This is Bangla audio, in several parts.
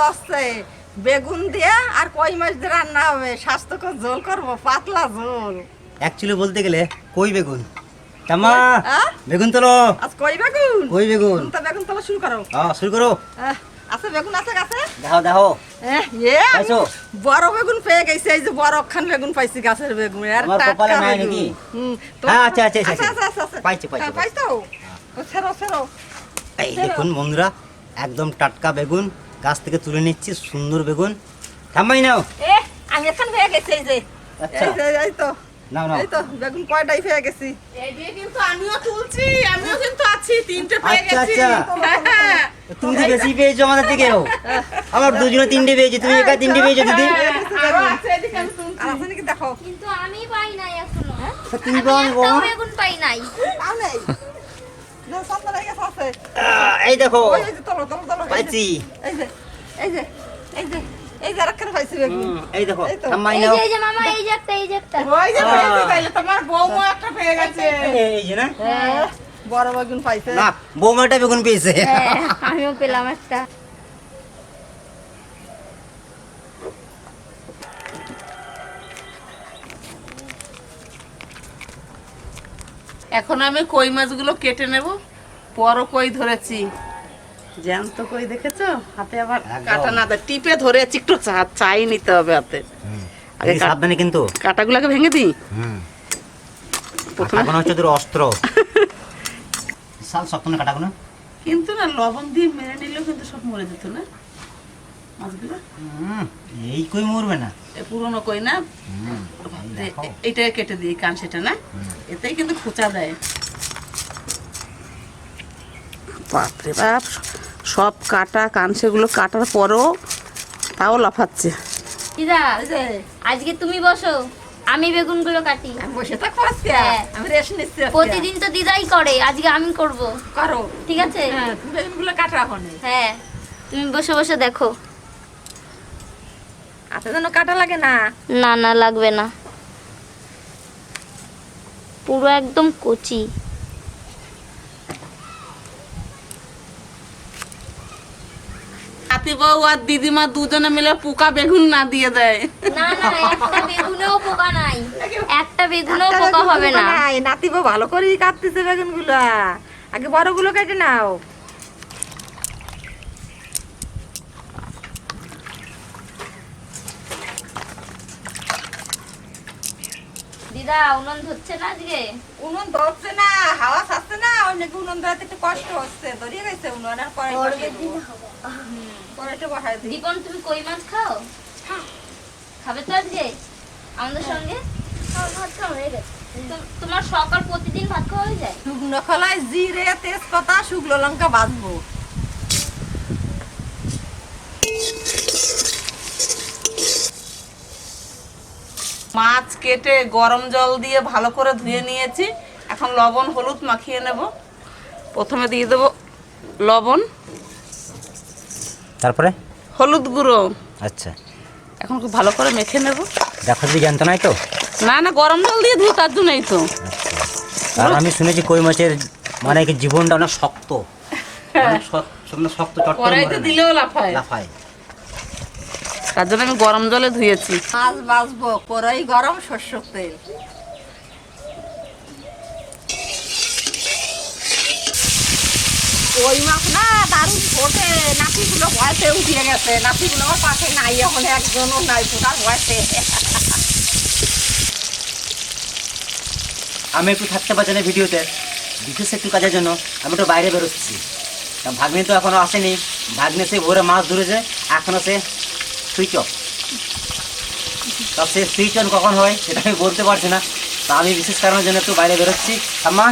দশে বেগুন দিয়ে আর কই মাছ দিয়ে রান্না হবে? স্বাস্থ্যকর ঝোল করব পাতলা ঝোল। অ্যাকচুয়ালি বলতে গেলে কই বেগুন? বেগুন তোলো। আজ কই বেগুন? কই বেগুন? তো বেগুন তোলা শুরু করো। হ্যাঁ শুরু করো। আছে বেগুন আছে গাছে? এ, আমি পাইছো? বড় বেগুন পেয়ে গেছি এই যে বড় খান বেগুন পাইছি গাছের বেগুন। আর টাটকা নাকি? হুম, হ্যাঁ, আচ্ছা, আচ্ছা, আচ্ছা, আচ্ছা। পাইছি, পাইছি, হ্যাঁ, পাইছো। ছেড়ো। এই দেখুন বন্ধুরা একদম টাটকা বেগুন। গাছ থেকে তুলে নিচ্ছি সুন্দর বেগুন। থামাই নাও। এ আমি এখন পেয়ে গেছি এই যে। আচ্ছা। এই তো। নাও নাও। এই তো বেগুন কয়টাই পেয়ে গেছি? এই কিন্তু আমিও তুলছি আমিও কিন্তু আছি তিনটে পেয়ে আচ্ছা গেছি। আচ্ছা। হ্যাঁ, তুমি তো বেশি পেয়েছ আমাদের থেকেও আমার দুজনে তিনটে পেয়েছি তুমি একা তিনটে পেয়েছ দিদি। আরও আছে এদিকে আমি তুলছি। আর আছে নাকি? দেখো। কিন্তু আমি পাই নাই এখনও। তুমি পাও নি বেগুন পাই নাই? আছে। এই দেখো। ওই যে তোলো, তোলো, তোলো, পাইছি। এই যে, এই যে, এই যে, এই যে আরেকখানে পাইছি এই দেখো এই তো। থামাই এই নাও। যে এই যে মামা এই যে একটা এই যে একটা। ওই যে পেয়েছি তাইলে তোমার বৌমা একটা পেয়ে গেছে। এই- এই যে না? বড় বেগুন পাইছে। না বৌমাটা বেগুন পেয়েছে। আমিও পেলাম একটা। এখন আমি কই মাছগুলো কেটে নেব? বড় কই ধরেছি। জ্যান্ত কই দেখেছ? হাতে আবার। কাটা না দেয়। টিপে ধরেছি একটু চা- চাই নিতে হবে হাতে। আগে সাবধানে কিন্তু। কাটাগুলোকে ভেঙে দিই। হুম। প্রথমে কাটাগুলো হচ্ছে তোর অস্ত্র। বিশাল শক্ত না কাটাগুলো? কিন্তু না লবণ দিয়ে মেরে নিলেও কিন্তু সব মরে যেত না? মাছগুলো? হুম, এই কই মরবে না। এ পুরনো কই না? হুম, এই দেখো। এ- এইটা কেটে দিই কান সেটা না? এতেই কিন্তু খোঁচা দেয়। বাপরে বাপ সব কাটা কানসেগুলো কাটার পরেও তাও লাফাচ্ছে। দিদা আজকে তুমি বসো আমি বেগুনগুলো কাটি। বসে থাকব আজকে। হ্যাঁ। আমি রেস্ট নিচ্ছি প্রতিদিন তো দিদাই করে আজকে আমি করব। করো। ঠিক আছে? হ্যাঁ, তুমি বেগুনগুলো কাটো এখন। হ্যাঁ তুমি বসে বসে দেখো। হাতে যেন কাটা লাগে না? না না লাগবে না। পুরো একদম কচি। হাতি বউ আর দিদিমা দুজনে মিলে পোকা বেগুন না দিয়ে দেয়। না না একটা বেগুনেও পোকা নাই। একটা বেগুনেও পোকা হবে না। ভালো করেই কাটতেছে বেগুনগুলো। আগে বড়গুলো কেটে নাও। দিদা উনুন ধরছে না আজকে? উনুন ধরছে না হাওয়া ছাড়ছে না ওই নাকি উনুন ধরাতে একটু কষ্ট হচ্ছে ধরিয়ে গেছে উনুন আর পরে বসিয়ে দেবো। হুম, পরে একটু বসাই দিই। দীপন তুমি কই মাছ খাও? খাবে তো আজকে? আমাদের সঙ্গে? তো- তোমার সকাল প্রতিদিন ভাত খাওয়া হয়ে যায়? শুকনো খোলায় জিরে তেজপাতা শুকনো লঙ্কা বাজবো মাছ কেটে গরম জল দিয়ে ভালো করে ধুয়ে নিয়েছি। এখন লবণ হলুদ মাখিয়ে নেব। প্রথমে দিয়ে দেবো লবণ। তারপরে? হলুদ গুঁড়ো। আচ্ছা। এখন খুব ভালো করে মেখে নেব। দেখো দিদি জানতো নাই তো? না না গরম জল দিয়ে ধুই তার জন্যই তো। আর আমি শুনেছি কই মাছের মানে কি জীবনটা অনেক শক্ত। মানে শক্ত চট করে দিলেও লাফায়। লাফায়। তার জন্য আমি গরম জলে ধুয়েছি। মাছ বাজবো কড়াই গরম শস্য তেল। ওই মাছ না, দারুণ ফোটে নাতিগুলো ভয়তে উঠিয়ে গেছে। নাতিগুলো আমার পাশে নাই, এখন একজনও নাই ফোটার ভয়তে আমি একটু থাকতে পারছি না ভিডিওতে। বিশেষ একটু কাজের জন্য, আমি একটু বাইরে বেরোচ্ছি। ভাগ্নে তো এখনও আসেনি। ভাগ্নে সে ভোরে মাছ ধরেছে, এখনও সে সুইচ অফ তা সে সুইচ অন কখন হয়, সেটা আমি বলতে পারছি না। তা আমি বিশেষ কারণের জন্য একটু বাইরে বেরোচ্ছি। আম্মা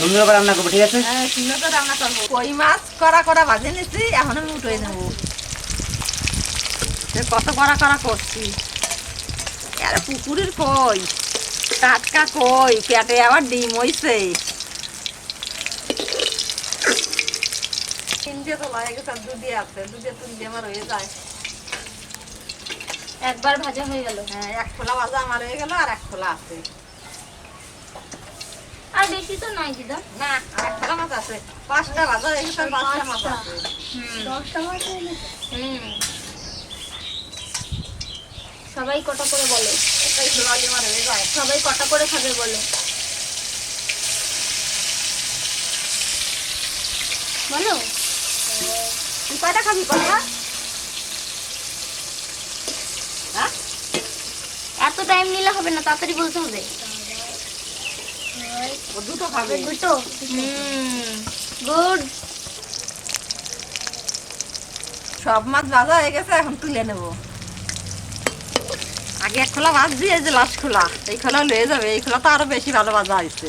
সুন্দর করে রান্না করব ঠিক আছে? হ্যাঁ, সুন্দর করে রান্না করব। কই মাছ? কড়া ভাজে নিচ্ছি এখন আমি উঠে নেব। কত কড়া কড়া করছি। আরে পুকুরের কই? টাটকা কই? পেটে আবার ডিম হইছে। তিনটে তো গেছে দুধে আছে। দুধে তুললে আমার যায়। একবার ভাজা হয়ে গেল। হ্যাঁ এক খোলা ভাজা আমার হয়ে গেল আর এক খোলা আছে। আর বেশি তো নাই দিদা। না মাছ আছে। পাঁচটা বাজা এখানে পাঁচটা মাছ আছে। দশটা মাছ হুম। সবাই কটা করে বলো? সবাই কটা করে খাবে বলো? বলো। কয়টা খাবি কয়টা হ্যাঁ? এত টাইম নিলে হবে না তাড়াতাড়ি বলতে হবে। ও দুটো খাবে। দুটো? হুম গুড। সব মাছ ভাজা হয়ে গেছে এখন তুলে নেব। আগে এক খোলা মাছ দিয়ে যে লাস্ট খোলা এই খোলা লয়ে যাবে এই খোলা তো আরও বেশি ভালো ভাজা হয়েছে।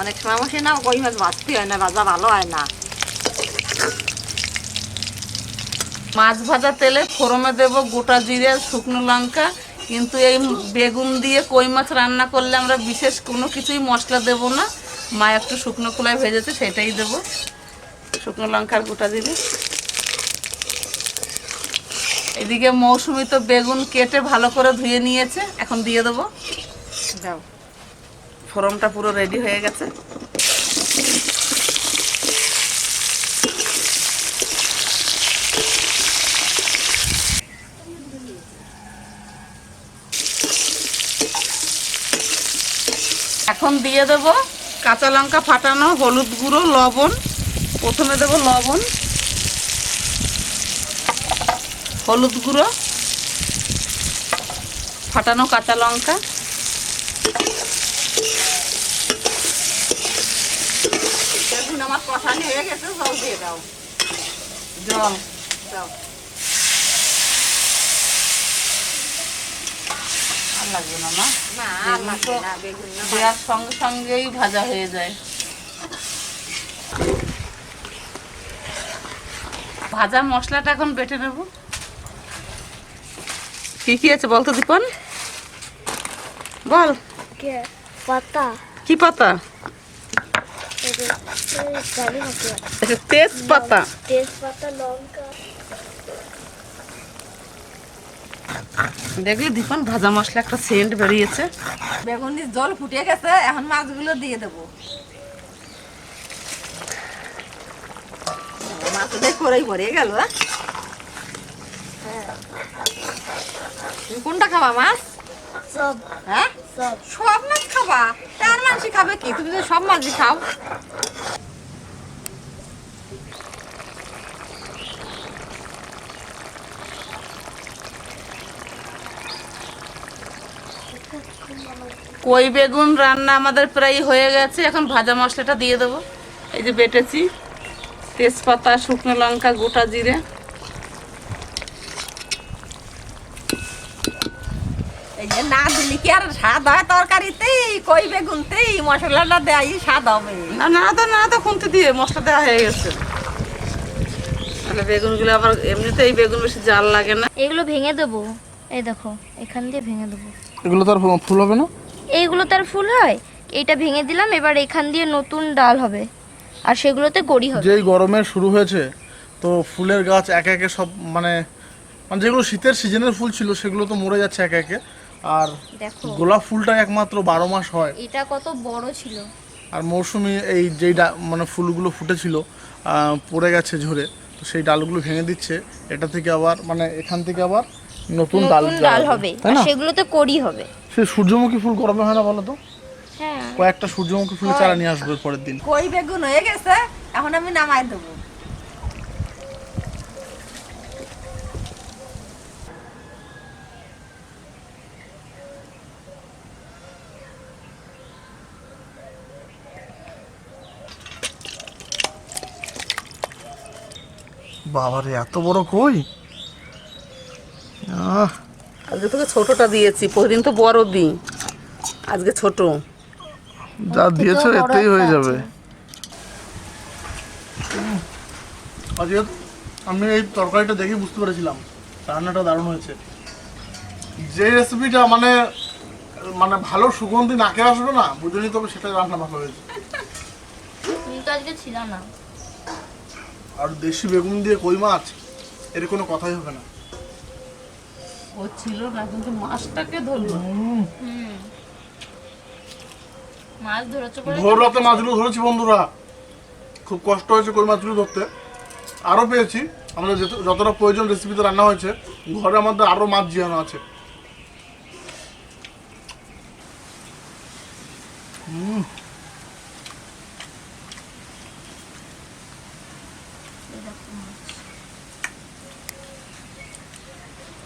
অনেক সময় বসে না কই মাছ ভাজতে হয় না ভাজা ভালো হয় না। মাছ ভাজা তেলে ফোড়নে দেব গোটা জিরে শুকনো লঙ্কা কিন্তু এই বেগুন দিয়ে কই মাছ রান্না করলে আমরা বিশেষ কোনো কিছুই মশলা দেব না। মা একটু শুকনো খোলায় ভেজেছে সেটাই দেব। শুকনো লঙ্কার গোটা জিরে এদিকে মৌসুমি তো বেগুন কেটে ভালো করে ধুয়ে নিয়েছে এখন দিয়ে দেবো। যাও ফোড়নটা পুরো রেডি হয়ে গেছে। এখন দিয়ে দেব কাঁচা লঙ্কা ফাটানো, হলুদ গুঁড়ো, লবণ। প্রথমে দেব লবণ, হলুদ গুঁড়ো, ফাটানো কাঁচা লঙ্কা। আমার কষানি হয়ে গেছে জল দিয়ে দাও। জল, দাও। লাগবে না না না আর লাগবে না বেগুন না। দেওয়ার সঙ্গে সঙ্গেই ভাজা হয়ে যায়। ভাজা মশলাটা এখন বেটে নেব। কি কি আছে বলতো দীপন? বল। পাতা। কি পাতা? তেজপাতা। তেজপাতা লঙ্কা। দেখলি দীপন ভাজা মশলা একটা সেন্ট বেরিয়েছে। বেগুনির জল ফুটে গেছে এখন মাছগুলো দিয়ে দেবো। মাছ দেখ করেই পড়ে গেল হ্যাঁ? কোনটা খাবা মাছ? সব। হ্যাঁ? সব। সব মাছ খাবা? তার মাছ খাবে কি? তুমি তো সব মাছই খাও। কই বেগুন রান্না আমাদের প্রায় হয়ে গেছে। এখন ভাজা মশলাটা দিয়ে দেবো। এই যে বেটেছি। তেজপাতা শুকনো লঙ্কা গোটা জিরে। এই যে না দিলি কি আর স্বাদ হয় তরকারিতেই? কই বেগুনতেই? মশলাটা দেয় স্বাদ হবে। না না তো না তো খুনতে দিয়ে মশলা দেওয়া হয়ে গেছে। তাহলে বেগুনগুলো আবার এমনিতে এই বেগুন বেশি জাল লাগে না। এগুলো ভেঙে দেবো। এই দেখো এখান দিয়ে ভেঙে দেবো। এগুলো তো আর ফুল হবে না? এইগুলো তার ফুল হয়? এইটা ভেঙে দিলাম এবার এখান দিয়ে নতুন ডাল হবে। আর সেগুলোতে গড়ি হবে। যেই গরমের শুরু হয়েছে তো ফুলের গাছ একে একে সব মানে মানে যেগুলো শীতের সিজনের ফুল ছিল সেগুলো তো মরে যাচ্ছে একে একে। আর দেখো। গোলাপ ফুলটা একমাত্র বারো মাস হয়। এটা কত বড় ছিল। আর মৌসুমি এই যেই মানে ফুলগুলো ফুটেছিল পড়ে গেছে ঝরে তো সেই ডালগুলো ভেঙে দিচ্ছে। এটা থেকে আবার মানে এখান থেকে আবার নতুন ডাল ডাল হবে। আর না? সেগুলোতে কড়ি হবে। সেই সূর্যমুখী ফুল গরমে হয় না বলো তো? হ্যাঁ। কয়েকটা সূর্যমুখী ফুলের চারা নিয়ে আসবে পরের দিন। কই বেগুন হয়ে গেছে? এখন আমি নামাই দেবো। বাবারে এত বড় কই? আজকে তোকে ছোটটা দিয়েছি প্রতিদিন তো বড় দিই। আজকে ছোট। যা দিয়েছ এতেই হয়ে যাবে। আজকে আমি এই তরকারিটা দেখে বুঝতে পেরেছিলাম রান্নাটা দারুণ হয়েছে। যে রেসিপিটা মানে মানে ভালো সুগন্ধি নাকে আসবে না বুঝে তবে সেটা রান্না ভালো হয়েছে। আজকে ছিল না। আর দেশি বেগুন দিয়ে কই মাছ এর কোনো কথাই হবে না। ও ছিল না কিন্তু মাছটাকে ধরলো। মাছ ধরেছো ভোর রাতে মাছগুলো ধরেছি বন্ধুরা। খুব কষ্ট হয়েছে কই মাছগুলো ধরতে। আরও পেয়েছি। আমাদের যতটা প্রয়োজন রেসিপিতে রান্না হয়েছে ঘরে আমাদের আরও মাছ জিয়ানো আছে। উম।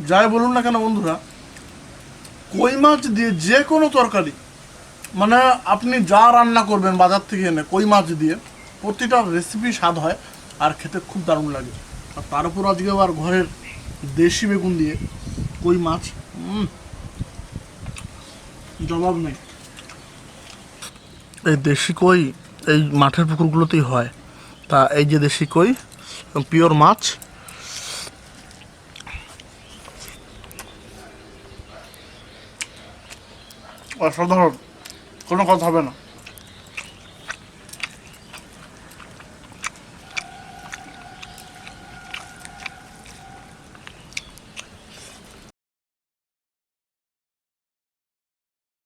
যাই বলুন না কেন বন্ধুরা, কই মাছ দিয়ে যে কোনো তরকারি মানে আপনি যা রান্না করবেন বাজার থেকে এনে কই মাছ দিয়ে, প্রতিটা রেসিপি স্বাদ হয় আর খেতে খুব দারুণ লাগে। আর তার উপর আজকে আবার ঘরের দেশি বেগুন দিয়ে কই মাছ জবাব নেই। এই দেশি কই এই মাঠের পুকুরগুলোতেই হয়। তা এই যে দেশি কই, পিওর মাছ অসাধারণ কোনো কথা হবে না।